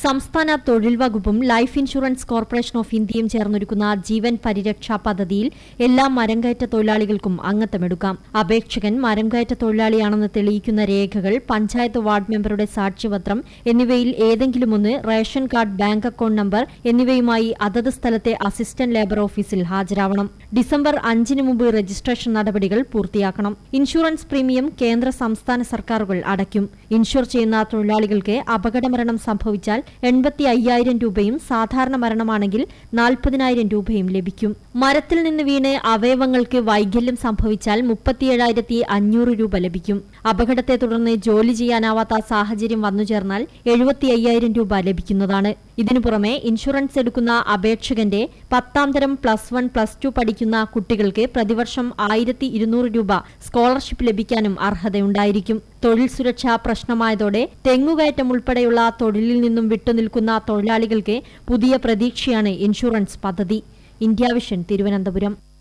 സംസ്ഥാന തൊഴിൽ വകുപ്പും ലൈഫ് ഇൻഷുറൻസ് കോർപ്പറേഷൻ ഓഫ് ഇന്ത്യയും ചേർന്നൊരുക്കുന്ന ജീവൻ പരിരക്ഷാ പദ്ധതിയിൽ എല്ലാ മരംകയറ്റ തൊഴിലാളികൾക്കും അംഗത്വമെടുക്കാം. അപേക്ഷകൻ മരംകയറ്റ തൊഴിലാളിയാണെന്ന് തെളിയിക്കുന്ന രേഖകൾ പഞ്ചായത്ത് വാർഡ് മെമ്പറുടെ സാക്ഷ്യപത്രം എന്നിവയിൽ ഏതെങ്കിലും ഒന്ന് ration card bank account number എന്നിവയുമായി അതത് സ്ഥലത്തെ അസിസ്റ്റന്റ് ലേബർ ഓഫീസിൽ ഹാജരാവണം. ഡിസംബർ അഞ്ചിന് മുമ്പ് രജിസ്ട്രേഷൻ നടപടികൾ പൂർത്തിയാക്കണം. ഇൻഷുറൻസ് പ്രീമിയം കേന്ദ്ര സംസ്ഥാന സർക്കാരുകൾ അടയ്ക്കും. ഇൻഷുർ ചെയ്യുന്ന തൊഴിലാളികൾക്ക് അപകടമരണം സംഭവിച്ചാൽ എൺപത്തി അയ്യായിരം രൂപയും സാധാരണ മരണമാണെങ്കിൽ നാൽപ്പതിനായിരം രൂപയും ലഭിക്കും. മരത്തിൽ നിന്ന് വീണ് അവയവങ്ങൾക്ക് വൈകല്യം സംഭവിച്ചാൽ മുപ്പത്തിയേഴായിരത്തി അഞ്ഞൂറ് രൂപ ലഭിക്കും. അപകടത്തെ തുടർന്ന് ജോലി ചെയ്യാനാവാത്ത സാഹചര്യം വന്നുചേർന്നാൽ എഴുപത്തി അയ്യായിരം രൂപ ലഭിക്കുന്നതാണ്. ഇതിനു പുറമെ ഇൻഷുറൻസ് എടുക്കുന്ന അപേക്ഷകന്റെ പത്താം തരം പ്ലസ് വൺ പ്ലസ് ടു പഠിക്കുന്ന കുട്ടികൾക്ക് പ്രതിവർഷം ആയിരത്തി രൂപ സ്കോളർഷിപ്പ് ലഭിക്കാനും അർഹതയുണ്ടായിരിക്കും. തൊഴിൽ സുരക്ഷാ പ്രശ്നമായതോടെ തെങ്ങുകയറ്റം ഉൾപ്പെടെയുള്ള തൊഴിലിൽ നിന്നും വിട്ടുനിൽക്കുന്ന തൊഴിലാളികൾക്ക് പുതിയ പ്രതീക്ഷയാണ് ഇൻഷുറൻസ് പദ്ധതി. India vision Thiruvananthapuram.